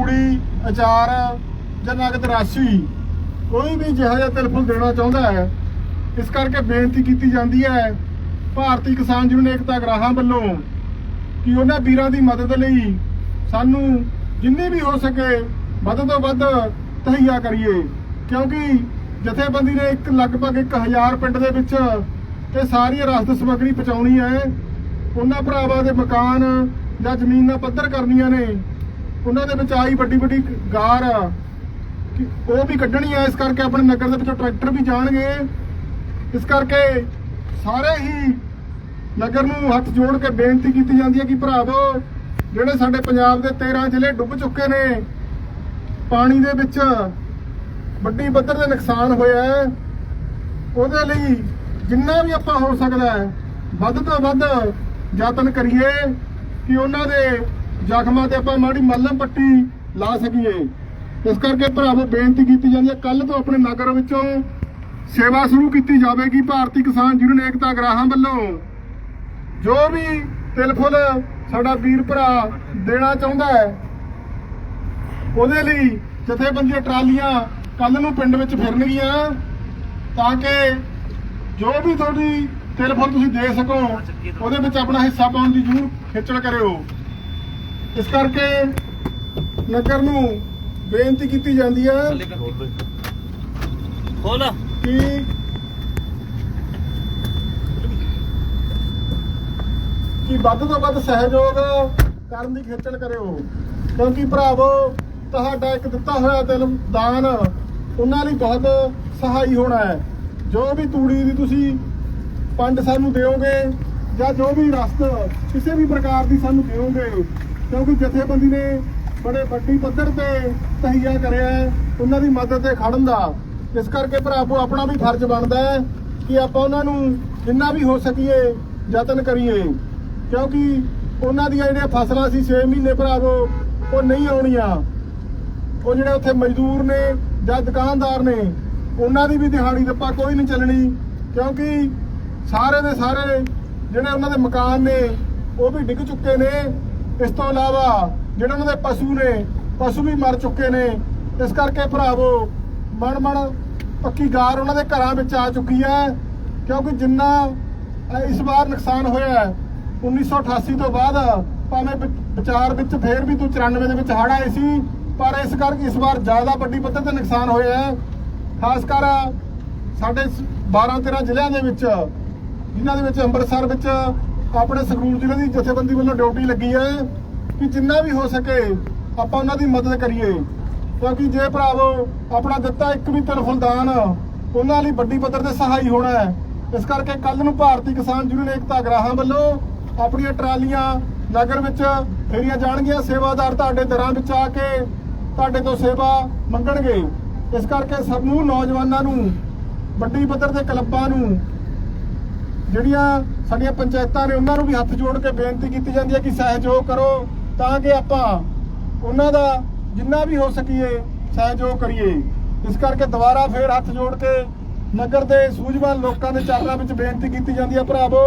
ਤੂੜੀ, ਅਚਾਰ ਜਾਂ ਨਗਦ ਰਾਸ਼ੀ ਕੋਈ ਵੀ ਜਿਹੜਾ ਜਿਹਾ ਤਿਲਫੁਲ ਦੇਣਾ ਚਾਹੁੰਦਾ ਹੈ, ਇਸ ਕਰਕੇ ਬੇਨਤੀ ਕੀਤੀ ਜਾਂਦੀ ਹੈ, ਭਾਰਤੀ ਕਿਸਾਨ ਯੂਨੀਅਨ ਏਕਤਾ ਗਰਾਹਾਂ ਵੱਲੋਂ ਕਿ ਉਹਨਾਂ ਵੀਰਾਂ ਦੀ ਮਦਦ ਲਈ ਸਾਨੂੰ ਜਿੰਨੀ ਵੀ ਹੋ ਸਕੇ ਵੱਧ ਤੋਂ ਵੱਧ ਤਹਈਆ ਕਰੀਏ, ਕਿਉਂਕਿ ਜਥੇਬੰਦੀ ਨੇ ਇੱਕ ਲਗਭਗ 1000 ਪਿੰਡ ਦੇ ਵਿੱਚ ਇਹ ਸਾਰੀ ਰਸਦ ਸਮੱਗਰੀ ਪਹੁੰਚਾਉਣੀ ਹੈ, ਉਹਨਾਂ ਭਰਾਵਾਂ ਦੇ ਮਕਾਨ ਜਾਂ ਜ਼ਮੀਨਾਂ ਪੱਧਰ ਕਰਨੀਆਂ ਨੇ ਉਹਨਾਂ ਦੇ ਵਿੱਚ ਆਈ ਵੱਡੀ ਵੱਡੀ ਗਾਰ ਕਿ ਉਹ ਵੀ ਕੱਢਣੀ ਆ, ਇਸ ਕਰਕੇ ਆਪਣੇ ਨਗਰ ਦੇ ਵਿੱਚੋਂ ਟਰੈਕਟਰ ਵੀ ਜਾਣਗੇ। ਇਸ ਕਰਕੇ ਸਾਰੇ ਹੀ ਨਗਰ ਨੂੰ ਹੱਥ ਜੋੜ ਕੇ ਬੇਨਤੀ ਕੀਤੀ ਜਾਂਦੀ ਹੈ ਕਿ ਭਰਾਵੋ, ਜਿਹੜੇ ਸਾਡੇ ਪੰਜਾਬ ਦੇ 13 ਜ਼ਿਲ੍ਹੇ ਡੁੱਬ ਚੁੱਕੇ ਨੇ, ਪਾਣੀ ਦੇ ਵਿੱਚ ਵੱਡੀ ਪੱਧਰ ਤੇ ਨੁਕਸਾਨ ਹੋਇਆ ਹੈ। ਉਹਦੇ ਲਈ ਜਿੰਨਾ ਵੀ ਆਪਾਂ ਹੋ ਸਕਦਾ ਹੈ, ਵੱਧ ਤੋਂ ਵੱਧ ਯਤਨ ਕਰੀਏ ਕਿ ਉਹਨਾਂ ਦੇ ਜ਼ਖਮਾਂ ਤੇ ਆਪਾਂ ਮਾੜੀ ਮੱਲਮ ਪੱਟੀ ਲਾ ਸਕੀਏ। ਇਸ ਕਰਕੇ ਭਰਾਵੋ ਬੇਨਤੀ ਕੀਤੀ ਜਾਂਦੀ ਹੈ ਕੱਲ ਤੋਂ ਆਪਣੇ ਨਗਰ ਵਿੱਚੋਂ ਸੇਵਾ ਸ਼ੁਰੂ ਕੀਤੀ ਜਾਵੇਗੀ ਭਾਰਤੀ ਕਿਸਾਨ ਯੂਨੀਅਨ ਏਕਤਾ ਗਰਾਹਾਂ ਵੱਲੋਂ। ਜੋ ਵੀ ਤਿਲ ਫੁੱਲ ਸਾਡਾ ਵੀਰ ਭਰਾ ਦੇਣਾ ਚਾਹੁੰਦਾ ਹੈ, ਉਹਦੇ ਲਈ ਜਥੇਬੰਦੀਆਂ ਟਰਾਲੀਆਂ ਕੱਲ ਨੂੰ ਪਿੰਡ ਵਿੱਚ ਫਿਰਨਗੀਆਂ, ਤਾਂ ਕਿ ਜੋ ਵੀ ਤੁਹਾਡੀ ਤਿਲ ਫੁੱਲ ਤੁਸੀਂ ਦੇ ਸਕੋ, ਉਹਦੇ ਵਿੱਚ ਆਪਣਾ ਹਿੱਸਾ ਪਾਉਣ ਦੀ ਜ਼ਰੂਰ ਖੇਚਲ ਕਰਿਓ। ਇਸ ਕਰਕੇ ਨਗਰ ਨੂੰ ਬੇਨਤੀ ਕੀਤੀ ਜਾਂਦੀ ਹੈ ਖੋਲ ਕਿ ਕਿ ਵੱਧ ਤੋਂ ਵੱਧ ਸਹਿਯੋਗ ਕਰਨ ਦੀ ਖੇਚਲ ਕਰਿਓ। ਕਿਉਂਕਿ ਭਰਾਵੋ ਤੁਹਾਡਾ ਇੱਕ ਦਿੱਤਾ ਹੋਇਆ ਦਿਲ ਦਾਨ ਉਹਨਾਂ ਲਈ ਬਹੁਤ ਸਹਾਈ ਹੋਣਾ ਹੈ। ਜੋ ਵੀ ਤੂੜੀ ਦੀ ਤੁਸੀਂ ਪੰਡ ਸਾਨੂੰ ਦਿਓਗੇ ਜਾਂ ਜੋ ਵੀ ਰਸਤ ਕਿਸੇ ਵੀ ਪ੍ਰਕਾਰ ਦੀ ਸਾਨੂੰ ਦਿਓਗੇ ਕਿਉਂਕਿ ਜਥੇਬੰਦੀ ਨੇ ਬੜੇ ਵੱਡੀ ਪੱਧਰ ਤੇ ਤਹੀਆ ਕਰਿਆ ਹੈ, ਉਹਨਾਂ ਦੀ ਮਦਦ ਤੇ ਖੜਨ ਦਾ। ਇਸ ਕਰਕੇ ਭਰਾਵੋ ਆਪਣਾ ਵੀ ਫਰਜ਼ ਬਣਦਾ ਹੈ ਕਿ ਆਪਾਂ ਉਹਨਾਂ ਨੂੰ ਜਿੰਨਾ ਵੀ ਹੋ ਸਕੀਏ ਯਤਨ ਕਰੀਏ। ਕਿਉਂਕਿ ਉਹਨਾਂ ਦੀਆਂ ਜਿਹੜੀਆਂ ਫਸਲਾਂ ਸੀ 6 ਮਹੀਨੇ ਭਰਾਵੋ, ਉਹ ਨਹੀਂ ਆਉਣੀਆਂ। ਉਹ ਜਿਹੜੇ ਉੱਥੇ ਮਜ਼ਦੂਰ ਨੇ ਜਾਂ ਦੁਕਾਨਦਾਰ ਨੇ, ਉਹਨਾਂ ਦੀ ਵੀ ਦਿਹਾੜੀ ਦੱਪਾ ਕੋਈ ਨਹੀਂ ਚੱਲਣੀ। ਕਿਉਂਕਿ ਸਾਰੇ ਦੇ ਸਾਰੇ ਜਿਹੜੇ ਉਹਨਾਂ ਦੇ ਮਕਾਨ ਨੇ, ਉਹ ਵੀ ਡਿੱਗ ਚੁੱਕੇ ਨੇ। ਇਸ ਤੋਂ ਇਲਾਵਾ ਜਿਹੜੇ ਉਹਨਾਂ ਦੇ ਪਸ਼ੂ ਨੇ, ਪਸ਼ੂ ਵੀ ਮਰ ਚੁੱਕੇ ਨੇ। ਇਸ ਕਰਕੇ ਭਰਾਵੋ ਮਣ ਮਣ ਪੱਕੀ ਗਾਰ ਉਹਨਾਂ ਦੇ ਘਰਾਂ ਵਿੱਚ ਆ ਚੁੱਕੀ ਹੈ, ਕਿਉਂਕਿ ਜਿੰਨਾ ਇਸ ਵਾਰ ਨੁਕਸਾਨ ਹੋਇਆ ਹੈ 1988 ਤੋਂ ਬਾਅਦ ਭਾਵੇਂ ਵਿਚਾਰ ਵਿੱਚ ਫੇਰ ਵੀ ਤੂੰ 94 ਦੇ ਵਿੱਚ ਹੜ੍ਹ ਆਏ ਸੀ, ਪਰ ਇਸ ਕਰਕੇ ਇਸ ਵਾਰ ਜ਼ਿਆਦਾ ਵੱਡੀ ਪੱਧਰ ਤੇ ਨੁਕਸਾਨ ਹੋਇਆ ਹੈ। ਖਾਸ ਕਰ ਸਾਡੇ 12 13 ਜ਼ਿਲ੍ਹਿਆਂ ਦੇ ਵਿੱਚ, ਜਿਨ੍ਹਾਂ ਦੇ ਵਿੱਚ ਅੰਮ੍ਰਿਤਸਰ ਵਿੱਚ ਆਪਣੇ ਸੰਗਰੂਰ ਜ਼ਿਲ੍ਹੇ ਦੀ ਜਥੇਬੰਦੀ ਵੱਲੋਂ ਡਿਊਟੀ ਲੱਗੀ ਹੈ ਕਿ ਜਿੰਨਾ ਵੀ ਹੋ ਸਕੇ ਆਪਾਂ ਉਹਨਾਂ ਦੀ ਮਦਦ ਕਰੀਏ। ਕਿਉਂਕਿ ਜੇ ਭਰਾਵੋ, ਆਪਣਾ ਦਿੱਤਾ ਇੱਕ ਵੀ ਤਰਫਲ ਉਹਨਾਂ ਲਈ ਵੱਡੀ ਪੱਧਰ ਤੇ ਸਹਾਈ ਹੋਣਾ ਹੈ। ਇਸ ਕਰਕੇ ਕੱਲ ਨੂੰ ਭਾਰਤੀ ਕਿਸਾਨ ਯੂਨੀਅਨ ਏਕਤਾ ਗ੍ਰਾਹਾਂ ਵੱਲੋਂ ਆਪਣੀਆਂ ਟਰਾਲੀਆਂ ਨਗਰ ਵਿੱਚ ਫੇਰੀਆਂ ਜਾਣਗੀਆਂ। ਸੇਵਾਦਾਰ ਤੁਹਾਡੇ ਦਰਾਂ ਵਿੱਚ ਆ ਕੇ ਤੁਹਾਡੇ ਤੋਂ ਸੇਵਾ ਮੰਗਣਗੇ। ਇਸ ਕਰਕੇ ਸਮੂਹ ਨੌਜਵਾਨਾਂ ਨੂੰ, ਵੱਡੀ ਪੱਧਰ ਤੇ ਕਲੱਬਾਂ ਨੂੰ ਜਿਹੜੀਆਂ ਸਾਡੀਆਂ ਪੰਚਾਇਤਾਂ ਨੇ ਉਹਨਾਂ ਨੂੰ ਵੀ ਹੱਥ ਜੋੜ ਕੇ ਬੇਨਤੀ ਕੀਤੀ ਜਾਂਦੀ ਹੈ ਕਿ ਸਹਿਯੋਗ ਕਰੋ ਤਾਂ ਕਿ ਆਪਾਂ ਉਹਨਾਂ ਦਾ ਜਿੰਨਾ ਵੀ ਹੋ ਸਕੀਏ ਸਹਿਯੋਗ ਕਰੀਏ। ਇਸ ਕਰਕੇ ਦੁਬਾਰਾ ਫੇਰ ਹੱਥ ਜੋੜ ਕੇ ਨਗਰ ਦੇ ਸੂਝਵਾਨ ਲੋਕਾਂ ਦੇ ਚਰਨਾਂ ਵਿੱਚ ਬੇਨਤੀ ਕੀਤੀ ਜਾਂਦੀ ਹੈ ਭਰਾਵੋ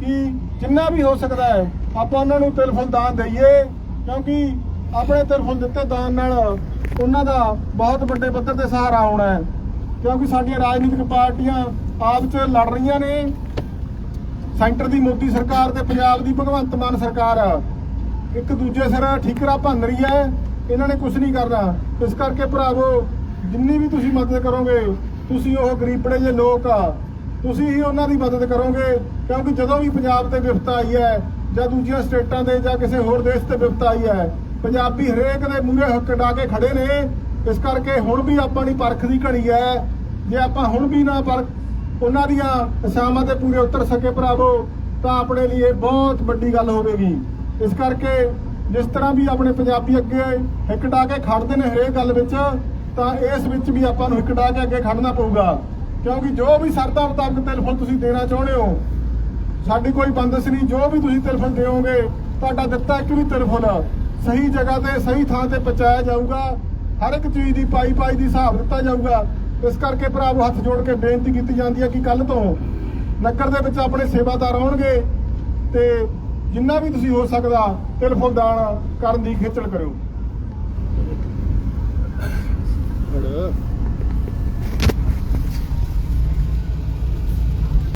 ਕਿ ਜਿੰਨਾ ਵੀ ਹੋ ਸਕਦਾ ਹੈ, ਆਪਾਂ ਉਹਨਾਂ ਨੂੰ ਤਿਲਫੁਲ ਦਾਨ ਦਈਏ ਕਿਉਂਕਿ ਆਪਣੇ ਤਿਲਫੁਲ ਦਿੱਤੇ ਦਾਨ ਨਾਲ ਉਹਨਾਂ ਦਾ ਬਹੁਤ ਵੱਡੇ ਪੱਧਰ ਤੇ ਸਹਾਰਾ ਆਉਣਾ ਹੈ। ਕਿਉਂਕਿ ਸਾਡੀਆਂ ਰਾਜਨੀਤਿਕ ਪਾਰਟੀਆਂ ਆਪ 'ਚ ਲੜ ਰਹੀਆਂ ਨੇ ਸੈਂਟਰ ਦੀ ਮੋਦੀ ਸਰਕਾਰ ਤੇ ਪੰਜਾਬ ਦੀ ਭਗਵੰਤ ਮਾਨ ਸਰਕਾਰ। ਇੱਕ ਦੂਜੇ ਸਿਰ ਠੀਕਰਾ ਭੰਨ ਰਹੀ ਹੈ। ਇਹਨਾਂ ਨੇ ਕੁਝ ਨਹੀਂ ਕਰਨਾ। ਇਸ ਕਰਕੇ ਭਰਾਵੋ, ਜਿੰਨੀ ਵੀ ਤੁਸੀਂ ਮਦਦ ਕਰੋਗੇ, ਤੁਸੀਂ ਉਹ ਗਰੀਬੜੇ ਜਿਹੇ ਲੋਕ ਆ, ਤੁਸੀਂ ਹੀ ਉਹਨਾਂ ਦੀ ਮਦਦ ਕਰੋਗੇ। ਕਿਉਂਕਿ ਜਦੋਂ ਵੀ ਪੰਜਾਬ ਤੇ ਵਿਪਤਾ ਆਈ ਹੈ, ਜਾਂ ਦੂਜੀਆਂ ਸਟੇਟਾਂ ਦੇ ਜਾਂ ਕਿਸੇ ਹੋਰ ਦੇਸ਼ ਤੇ ਵਿਪਤਾ ਆਈ ਹੈ, ਪੰਜਾਬੀ ਹਰੇਕ ਦੇ ਮੂਹਰੇ ਹੱਕ ਡਾ ਕੇ ਖੜੇ ਨੇ। ਇਸ ਕਰਕੇ ਹੁਣ ਵੀ ਆਪਾਂ ਦੀ ਪਰਖ ਦੀ ਘੜੀ ਹੈ। ਜੇ ਆਪਾਂ ਹੁਣ ਵੀ ਨਾ ਪਰਖ ਉਹਨਾਂ ਦੀਆਂ ਅਸਾਮਾਂ ਤੇ ਪੂਰੇ ਉਤਰ ਸਕੇ ਭਰਾਵੋ, ਤਾਂ ਆਪਣੇ ਲਈ ਇਹ ਬਹੁਤ ਵੱਡੀ ਗੱਲ ਹੋਵੇਗੀ। ਇਸ ਕਰਕੇ ਜਿਸ ਤਰ੍ਹਾਂ ਵੀ ਆਪਣੇ ਪੰਜਾਬੀ ਅੱਗੇ ਹਿੱਕ ਡਾ ਕੇ ਖੜਦੇ ਨੇ ਹਰੇਕ ਗੱਲ ਵਿੱਚ, ਤਾਂ ਇਸ ਵਿੱਚ ਵੀ ਆਪਾਂ ਨੂੰ ਹਿੱਕ ਡਾ ਕੇ ਅੱਗੇ ਖੜਨਾ ਪਊਗਾ। ਕਿਉਂਕਿ ਜੋ ਵੀ ਸਰਦਾ ਮੁਤਾਬਕ ਟੈਲੀਫੋਨ ਤੁਸੀਂ ਦੇਣਾ ਚਾਹੁੰਦੇ ਹੋ, ਸਾਡੀ ਕੋਈ ਬੰਦਸ਼ ਨਹੀਂ। ਜੋ ਵੀ ਤੁਸੀਂ ਟੈਲੀਫੋਨ ਦਿਓਗੇ, ਤੁਹਾਡਾ ਦਿੱਤਾ ਇੱਕ ਵੀ ਟੈਲੀਫੋਨ ਸਹੀ ਜਗ੍ਹਾ ਤੇ, ਸਹੀ ਥਾਂ ਤੇ ਪਹੁੰਚਾਇਆ ਜਾਊਗਾ। ਹਰ ਇੱਕ ਚੀਜ਼ ਦੀ ਪਾਈ ਪਾਈ ਦੀ ਹਿਸਾਬ ਦਿੱਤਾ ਜਾਊਗਾ। ਇਸ ਕਰਕੇ ਭਰਾਵੋ ਹੱਥ ਜੋੜ ਕੇ ਬੇਨਤੀ ਕੀਤੀ ਜਾਂਦੀ ਹੈ ਕਿ ਕੱਲ ਤੋਂ ਨਗਰ ਦੇ ਵਿੱਚ ਆਪਣੇ ਸੇਵਾਦਾਰ ਆਉਣਗੇ ਤੇ ਜਿੰਨਾ ਵੀ ਤੁਸੀਂ ਹੋ ਸਕਦਾ ਤਿਲ ਫੁੱਲ ਦਾਨ ਕਰਨ ਦੀ ਖੇਚਲ ਕਰਿਓ।